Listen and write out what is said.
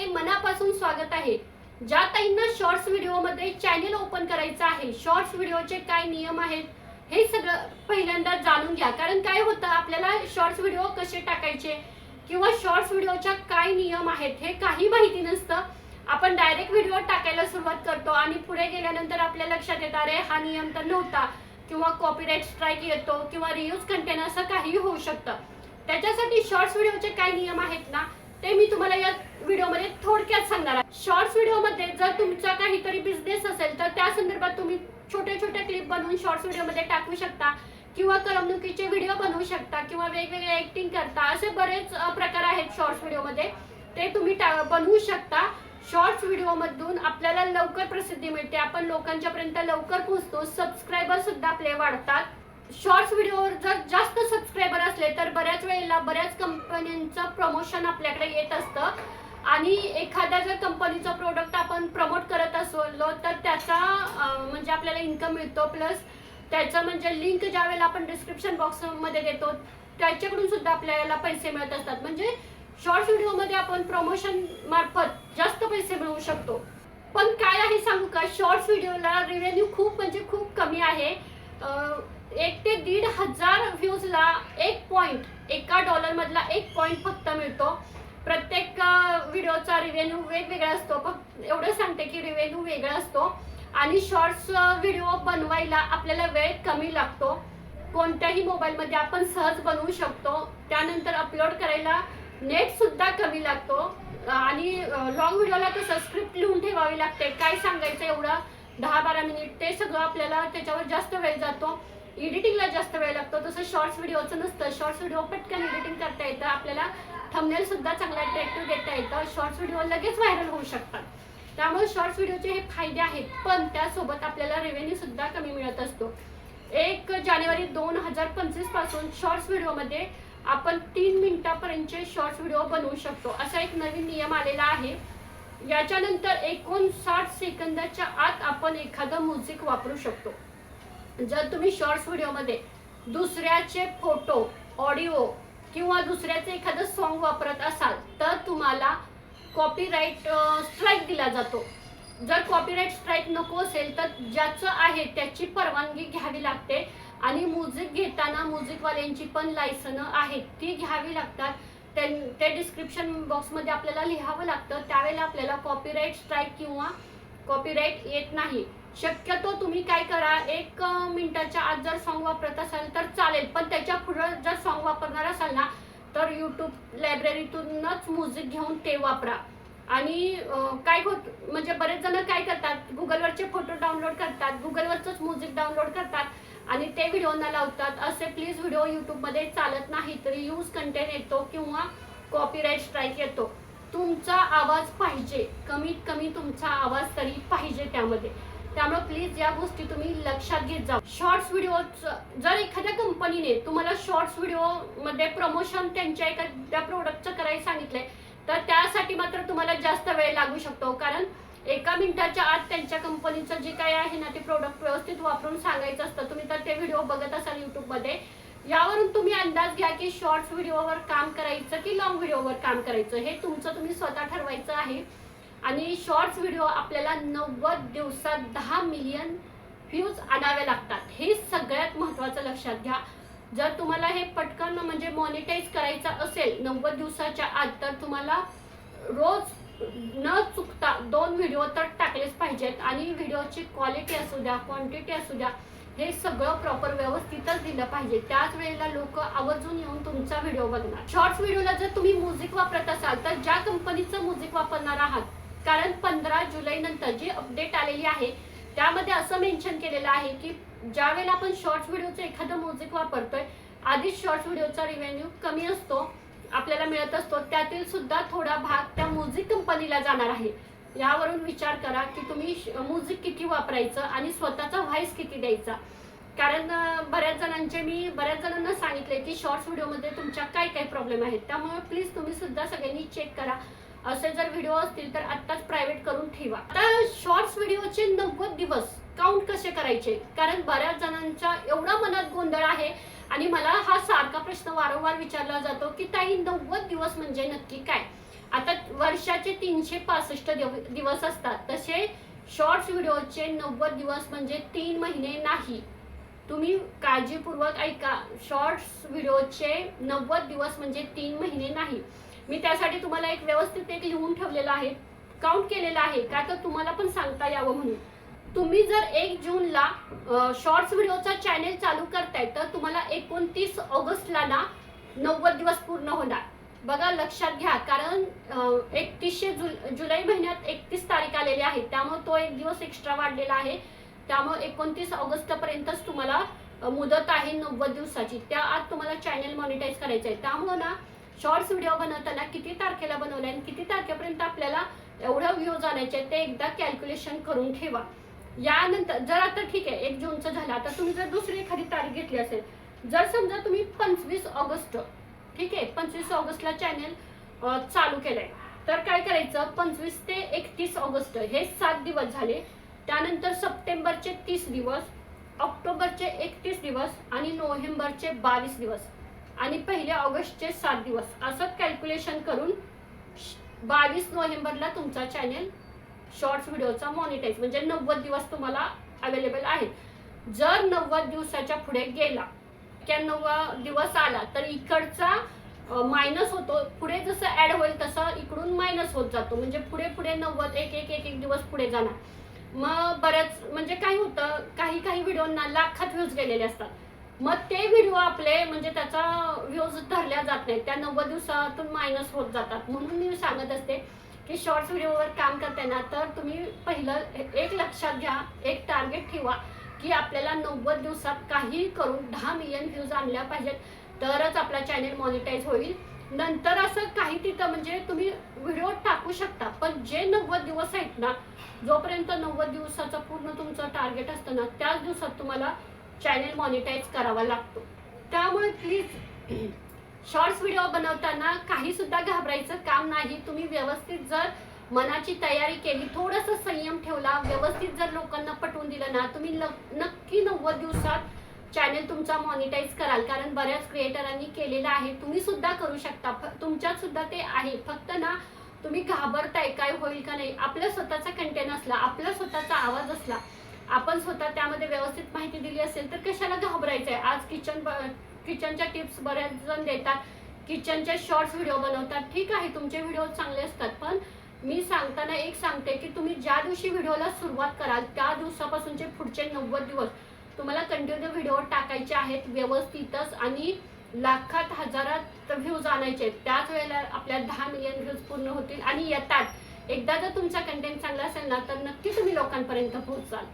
मध्ये मनापासून स्वागत आहे. ज्या ताईंना शॉर्ट्स व्हिडिओमध्ये चॅनेल ओपन करायचं आहे शॉर्ट्स व्हिडिओचे काय नियम आहेत हे सगळं पहिल्यांदा जाणून घ्या. कारण काय होतं आपल्याला शॉर्ट्स व्हिडिओ कसे टाकायचे किंवा शॉर्ट्स व्हिडिओच्या काय नियम आहेत हे काही माहिती नसतं. आपण डायरेक्ट व्हिडिओ टाकायला सुरुवात करतो आणि पुढे गेल्यानंतर आपल्या लक्षात येत अरे हा नियम तर नव्हता. किंवा कॉपीराईट स्ट्राईक येतो किंवा रियूज कंटेन असं काही होऊ शकतं. त्याच्यासाठी शॉर्ट्स व्हिडिओचे काय नियम आहेत ना ते मी तुम्हाला या व्हिडिओमध्ये थोडक्यात सांगणार आहे शॉर्ट्स व्हिडिओमध्ये जर तुमचा काहीतरी बिझनेस असेल तर त्या संदर्भात तुम्ही छोट्या छोट्या क्लिप बनवून शॉर्ट्स व्हिडिओमध्ये टाकू शकता किंवा करमणुकीचे व्हिडिओ बनवू शकता किंवा वेगवेगळे ऍक्टिंग करता. असे बरेच प्रकार आहेत शॉर्ट्स व्हिडिओमध्ये ते तुम्ही बनवू शकता. शॉर्ट्स व्हिडिओमधून आपल्याला लवकर प्रसिद्धी मिळते. आपण लोकांच्या पर्यंत लवकर पोहोचतो. सबस्क्रायबर सुद्धा आपले वाढतात. शॉर्ट्स व्हिडिओवर जर जास्त सबस्क्रायबर असले तर बऱ्याच वेळेला बऱ्याच कंपन्यांचं प्रमोशन आपल्याकडे येत असतं. आणि एखाद्या जर कंपनीचं प्रोडक्ट आपण प्रमोट करत असलो तर त्याचा म्हणजे आपल्याला इन्कम मिळतो. प्लस त्याचं म्हणजे लिंक ज्या वेळेला आपण डिस्क्रिप्शन बॉक्समध्ये देतो त्याच्याकडून सुद्धा आपल्याला पैसे मिळत असतात. म्हणजे शॉर्ट व्हिडिओमध्ये आपण प्रमोशन मार्फत जास्त पैसे मिळवू शकतो. पण काय आहे सांगू का? शॉर्ट्स व्हिडिओला रेव्हेन्यू खूप म्हणजे खूप कमी आहे. एक ते दीड हजार व्ह्यूजला एक पॉईंट एका डॉलरमधला एक पॉईंट फक्त मिळतो. प्रत्येक व्हिडिओचा रिव्हेन्यू वेगवेगळा असतो. फक्त एवढं सांगते की रिव्हेन्यू वेगळा असतो. आणि शॉर्ट्स व्हिडिओ बनवायला आपल्याला वेळ कमी लागतो. कोणत्याही मोबाईलमध्ये आपण सहज बनवू शकतो. त्यानंतर अपलोड करायला नेट सुद्धा कमी लागतो. आणि लॉंग व्हिडिओला कसं स्क्रिप्ट लिहून ठेवावी लागते. काय सांगायचं एवढं? दहा बारा मिनिट ते सगळं आपल्याला त्याच्यावर जास्त वेळ जातो. एडिटिंगला जास्त वेळ लागतो. तसं शॉर्ट्स व्हिडिओचं नसतं. शॉर्ट्स व्हिडिओ पटकन एडिटिंग करता येतं. आपल्याला थंबनेल सुद्धा चांगला अट्रॅक्टिव्ह देता येतं. शॉर्ट्स व्हिडिओ लगेच व्हायरल होऊ शकतात. त्यामुळे शॉर्ट्स व्हिडिओचे हे फायदे आहेत पण त्यासोबत आपल्याला रेव्हेन्यू सुद्धा कमी मिळत असतो. एक जानेवारी दोन हजार पंचवीसपासून शॉर्ट्स व्हिडिओमध्ये आपण तीन मिनिटापर्यंतचे शॉर्ट्स व्हिडिओ बनवू शकतो. असा एक नवीन नियम आलेला आहे. याच्यानंतर एकोणसाठ सेकंदाच्या आत आपण एखादं म्युझिक वापरू शकतो. जर तुम्ही शॉर्ट्स व्हिडिओमध्ये दुसऱ्याचे फोटो ऑडिओ किंवा दुसऱ्याचं एखादं सॉन्ग वापरत असाल तर तुम्हाला कॉपीराईट स्ट्राईक दिला जातो. जर कॉपीराईट स्ट्राईक नको असेल तर ज्याचं आहे त्याची परवानगी घ्यावी लागते. आणि म्युझिक घेताना म्युझिकवाल्यांची पण लायसनं आहेत ती घ्यावी लागतात. त्यां- ते डिस्क्रिप्शन बॉक्समध्ये आपल्याला लिहावं लागतं. त्यावेळेला आपल्याला कॉपीराईट स्ट्राईक किंवा कॉपीराईट येत नाही. शक्यतो तुम्ही काय करा एक मिनिटाच्या आत जर सॉन्ग वापरत असाल तर चालेल. पण त्याच्या पुढं जर सॉन्ग वापरणार असाल ना तर यूट्यूब लायब्ररीतूनच म्युझिक घेऊन ते वापरा. आणि काय होत म्हणजे बरेच जण काय करतात गुगलवरचे फोटो डाउनलोड करतात गुगलवरच म्युझिक डाउनलोड करतात आणि ते व्हिडिओना लावतात. असे प्लीज व्हिडिओ यूट्यूबमध्ये चालत नाही तरी यूज कंटेंट येतो किंवा कॉपीराईट स्ट्राईक येतो. तुमचा आवाज पाहिजे. कमीत कमी तुमचा आवाज तरी पाहिजे त्यामध्ये. त्यामुळे प्लीज या गोष्टी तुम्ही लक्षात घेत जा. शॉर्ट्स व्हिडिओ जर एखाद्या कंपनीने तुम्हाला शॉर्ट्स व्हिडिओमध्ये प्रमोशन त्यांच्या एखाद्या प्रोडक्टचं करायला सांगितलंय तर त्यासाठी मात्र तुम्हाला जास्त वेळ लागू शकतो. कारण एका मिनिटाच्या आत त्यांच्या कंपनीचं जे काही आहे ना ते प्रोडक्ट व्यवस्थित वापरून सांगायचं असतं. तुम्ही तर ते व्हिडिओ बघत असाल युट्यूबमध्ये यावरून तुम्ही अंदाज घ्या की शॉर्ट्स व्हिडिओवर काम करायचं की लॉंग व्हिडिओवर काम करायचं? हे तुमचं तुम्ही स्वतः ठरवायचं आहे. आणि शॉर्ट्स व्हिडिओ आपल्याला नव्वद दिवसात दहा मिलियन व्ह्यूज आणावे लागतात. हे सगळ्यात महत्त्वाचं लक्षात घ्या. जर तुम्हाला हे पटकन म्हणजे मॉनिटाईज करायचं असेल नव्वद दिवसाच्या आत तर तुम्हाला रोज न चुकता दोन व्हिडिओ तर टाकलेच पाहिजेत. आणि व्हिडिओची क्वालिटी असू द्या क्वांटिटी असू द्या हे सगळं प्रॉपर व्यवस्थितच दिलं पाहिजे. त्याच वेळेला लोक आवर्जून येऊन तुमचा व्हिडिओ बघणार. शॉर्ट्स व्हिडिओला जर तुम्ही म्युझिक वापरत असाल तर ज्या कंपनीचं म्युझिक वापरणार आहात कारण पंधरा जुलै नंतर जी अपडेट आलेली आहे त्यामध्ये असं मेन्शन केलेलं आहे की ज्या वेळेला आपण शॉर्ट्स व्हिडिओचं एखादं म्युझिक वापरतोय आधीच शॉर्ट्स व्हिडिओचा रिव्हेन्यू कमी असतो आपल्याला मिळत असतो त्यातील सुद्धा थोडा भाग त्या म्युझिक कंपनीला जाणार आहे. यावरून विचार करा की तुम्ही म्युझिक किती वापरायचं आणि स्वतःचा व्हॉइस किती द्यायचा. कारण बऱ्याच जणांचे मी बऱ्याच जणांना सांगितले की शॉर्ट्स व्हिडिओमध्ये तुमच्या काय काय प्रॉब्लेम आहेत त्यामुळे प्लीज तुम्ही सुद्धा सगळ्यांनी चेक करा. असे जर व्हिडिओ असतील तर आत्ताच प्रायव्हेट करून ठेवा. आता शॉर्ट्स व्हिडिओचे नव्वद दिवस. काउंट कसे करायचे? कारण बऱ्याच जणांच्या एवढा मनात गोंधळ आहे आणि मला हा सारखा प्रश्न वारंवार विचारला जातो की ताई नव्वद दिवस म्हणजे नक्की काय? आता वर्षाचे तीनशे पासष्ट दिव- दिवस असतात. तसे शॉर्ट्स व्हिडिओचे नव्वद दिवस म्हणजे तीन महिने नाही. तुम्ही काळजीपूर्वक ऐका. शॉर्ट्स व्हिडिओचे नव्वद दिवस म्हणजे तीन महिने नाही. मी त्यासाठी तुम्हाला एक व्यवस्थित एक लिहून ठेवलेलं आहे. काउंट केलेलं आहे. का तर तुम्हाला पण सांगता यावं म्हणून. तुम्ही जर एक जूनला शॉर्ट्स व्हिडिओचा चॅनेल चालू करताय तर तुम्हाला एकोणतीस ऑगस्टला ना नव्वद दिवस पूर्ण होणार. बघा लक्षात घ्या कारण एकतीसशे जु जुलै महिन्यात एकतीस तारीख आलेली आहे. त्यामुळे तो एक दिवस एक्स्ट्रा वाढलेला आहे. त्यामुळे एकोणतीस ऑगस्ट पर्यंतच तुम्हाला मुदत आहे नव्वद दिवसाची. त्या आत तुम्हाला चॅनेल मॉनिटाईज करायचं आहे त्यामुळं ना शॉर्ट्स व्हिडिओ बनवताना किती तारखेला बनवला आणि किती तारखेपर्यंत आपल्याला एवढं व्ह्यूज आणायचे ते एकदा कॅल्क्युलेशन करून ठेवा. यानंतर जर आता ठीक आहे एक जूनचं झालं. आता तुम्ही जर दुसरी एखादी तारीख घेतली असेल जर समजा तुम्ही पंचवीस ऑगस्ट ठीक आहे पंचवीस ऑगस्टला चॅनेल चालू केलंय. तर काय करायचं? पंचवीस ते एकतीस ऑगस्ट हे सात दिवस झाले. त्यानंतर सप्टेंबरचे तीस दिवस ऑक्टोबरचे एकतीस दिवस आणि नोव्हेंबरचे बावीस दिवस. आणि पहिले ऑगस्टचे सात दिवस. असं कॅल्क्युलेशन करून बावीस नोव्हेंबरला तुमचा चॅनेल शॉर्ट्स व्हिडिओचा मॉनिटाईज म्हणजे नव्वद दिवस तुम्हाला अवेलेबल आहे. जर नव्वद दिवसाच्या पुढे गेला एक्क्याण्णव दिवस आला तर इकडचा मायनस होतो. पुढे जसं ऍड होईल तसं इकडून मायनस होत जातो. म्हणजे पुढे पुढे नव्वद एक एक एक एक दिवस पुढे जाणार. मग बऱ्याच म्हणजे काय होतं काही काही व्हिडिओना लाखात व्ह्यूज गेलेले असतात. मग ते व्हिडिओ आपले म्हणजे त्याचा व्ह्यूज धरल्या जात नाहीत. त्या नव्वद दिवसातून मायनस होत जातात. म्हणून मी सांगत असते की शॉर्ट्स व्हिडिओवर काम करताना तर तुम्ही पहिलं एक लक्षात घ्या एक टार्गेट ठेवा की आपल्याला नव्वद दिवसात काही करून दहा मिलियन व्ह्यूज आणल्या पाहिजेत. तरच आपला चॅनेल मॉनिटाईज होईल. नंतर असं काही तिथं म्हणजे तुम्ही व्हिडिओ टाकू शकता. पण जे नव्वद दिवस आहेत ना जोपर्यंत नव्वद दिवसाचं पूर्ण तुमचं टार्गेट असतं ना त्याच दिवसात तुम्हाला चॅनेल मॉनिटाईज करावा लागतो. त्यामुळे प्लीज शॉर्ट्स व्हिडिओ बनवताना काही सुद्धा घाबरायचं काम नाही. तुम्ही व्यवस्थित जर मनाची तयारी केली थोडंसं संयम ठेवला व्यवस्थित जर लोकांना पटवून दिलं ना तुम्ही ल- नक्की नव्वद दिवसात चॅनेल तुमचा मॉनिटाईज कराल. कारण बऱ्याच क्रिएटरांनी केलेलं आहे. तुम्ही सुद्धा करू शकता. फ- तुमच्यात सुद्धा ते आहे. फक्त ना तुम्ही घाबरताय काय होईल का नाही आपला स्वतःचा कंटेंट असला आपला स्वतःचा आवाज असला आपण स्वतः त्यामध्ये व्यवस्थित माहिती दिली असेल तर कशाला घाबरायचंय? आज किचन किचनच्या टिप्स बऱ्याच जण देतात. किचनचे शॉर्ट्स व्हिडिओ बनवतात. ठीक आहे तुमचे व्हिडिओ चांगले असतात पण मी सांगताना एक सांगते की तुम्ही ज्या दिवशी व्हिडिओला सुरुवात कराल त्या दिवसापासूनचे पुढचे नव्वद दिवस तुम्हाला कंटिन्यू व्हिडिओ टाकायचे आहेत व्यवस्थितच आणि लाखात हजारात व्ह्यूज आणायचे आहेत. त्याच वेळेला आपल्या दहा मिलियन व्ह्यूज पूर्ण होतील आणि येतात. एकदा जर तुमचा कंटेंट चांगला असेल ना तर नक्की तुम्ही लोकांपर्यंत पोहोचाल.